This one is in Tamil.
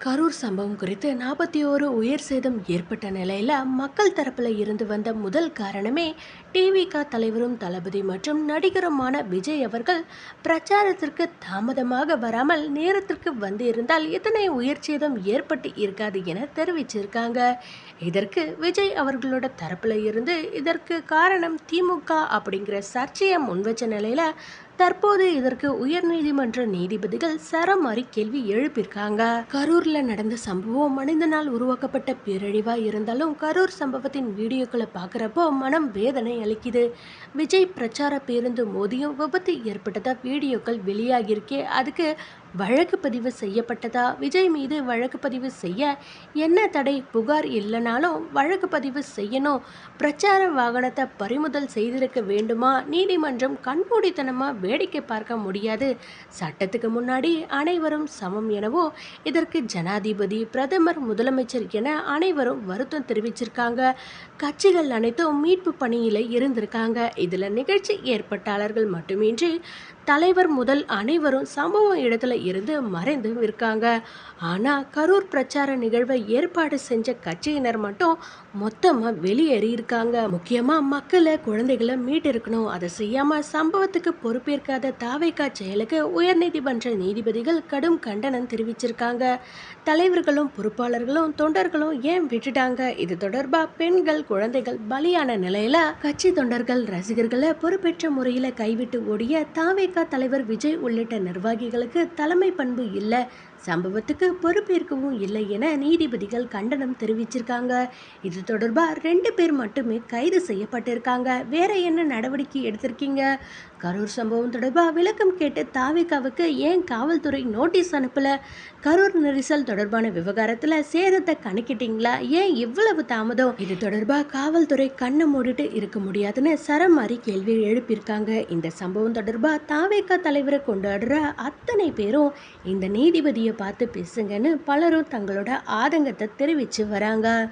கரூர் சம்பவம் குறித்து நாற்பத்தி ஓரு உயிர் சேதம் ஏற்பட்ட நிலையில் மக்கள் தரப்பில் இருந்து வந்த முதல் காரணமே டிவிக தலைவரும் தளபதி மற்றும் நடிகருமான விஜய் அவர்கள் பிரச்சாரத்திற்கு தாமதமாக வராமல் நேரத்திற்கு வந்து இருந்தால் இத்தனை உயிர் சேதம் ஏற்பட்டு இருக்காது என தெரிவிச்சிருக்காங்க. இதற்கு விஜய் அவர்களோட தரப்பில் இருந்து இதற்கு காரணம் திமுக அப்படிங்கிற சர்ச்சையை முன்வச்ச நிலையில் தற்போது இதற்கு உயர்நீதிமன்ற நீதிபதிகள் சரமாரி கேள்வி எழுப்பியிருக்காங்க. கரூர்ல நடந்த சம்பவம் மனிதனால் உருவாக்கப்பட்ட பேரழிவா இருந்தாலும் கரூர் சம்பவத்தின் வீடியோக்களை பார்க்குறப்போ மனம் வேதனை அளிக்குது. விஜய் பிரச்சார பேருந்து மோதியும் விபத்து ஏற்பட்டதா வீடியோக்கள் வெளியாகியிருக்கே அதுக்கு வழக்கு பதிவு செய்யப்பட்டதா? விஜய் மீது வழக்கு பதிவு செய்ய என்ன தடை? புகார் இல்லைனாலும் வழக்கு பதிவு செய்யணும். பிரச்சார வாகனத்தை பறிமுதல் செய்திருக்க வேண்டுமா? நீதிமன்றம் கண்மூடித்தனமாக வேடிக்கை பார்க்க முடியாது. சட்டத்துக்கு முன்னாடி அனைவரும் சமம் எனவோ இதற்கு ஜனாதிபதி பிரதமர் முதலமைச்சர் என அனைவரும் வருத்தம் தெரிவிச்சிருக்காங்க. கட்சிகள் அனைத்தும் மீட்பு பணியில் இருந்திருக்காங்க. இதில் நிகழ்ச்சி ஏற்பாட்டாளர்கள் மட்டுமின்றி தலைவர் முதல் அனைவரும் சம்பவ இடத்துல இருந்து மறைந்தும் இருக்காங்க ஆனால் கரூர் பிரச்சார நிகழ்வை ஏற்பாடு செஞ்ச கட்சியினர் மட்டும் மொத்தமாக வெளியேறி இருக்காங்க. முக்கியமாக மக்களை குழந்தைகளை மீட்டிருக்கணும். அதை செய்யாமல் சம்பவத்துக்கு பொறுப்பேற்காத தாவைக்கா செயலுக்கு உயர்நீதிமன்ற நீதிபதிகள் கடும் கண்டனம் தெரிவிச்சிருக்காங்க. தலைவர்களும் பொறுப்பாளர்களும் தொண்டர்களும் ஏன் விட்டுட்டாங்க? இது தொடர்பாக பெண்கள் குழந்தைகள் பலியான நிலையில கட்சி தொண்டர்கள் ரசிகர்களை பொறுப்பேற்ற முறையில் கைவிட்டு ஓடிய தாவேகா தலைவர் விஜய் உள்ளிட்ட நிர்வாகிகளுக்கு தலைமை பண்பு இல்லை. சம்பவத்துக்கு பொறுப்பேற்கவும் இல்லை என நீதிபதிகள் கண்டனம் தெரிவிச்சிருக்காங்க. இது தொடர்பாக ரெண்டு பேர் மட்டுமே கைது செய்யப்பட்டிருக்காங்க. வேற என்ன நடவடிக்கை எடுத்திருக்கீங்க? கரூர் சம்பவம் தொடர்பாக விளக்கம் கேட்டு தாவிகாவுக்கு ஏன் காவல்துறை நோட்டீஸ் அனுப்பல? கரூர் நெரிசல் தொடர்பான விவகாரத்தில் சேதத்தை கணக்கிட்டீங்களா? ஏன் இவ்வளவு தாமதம்? இது தொடர்பாக காவல்துறை கண்ணை மூடிட்டு இருக்க முடியாதுன்னு சரமாரி கேள்வி எழுப்பியிருக்காங்க. இந்த சம்பவம் தொடர்பாக தாவேக்கா தலைவரை கொண்டாடுற அத்தனை பேரும் இந்த நீதிபதியை பார்த்து பேசுங்கன்னு பலரும் தங்களோட ஆதங்கத்தை தெரிவித்து வராங்க.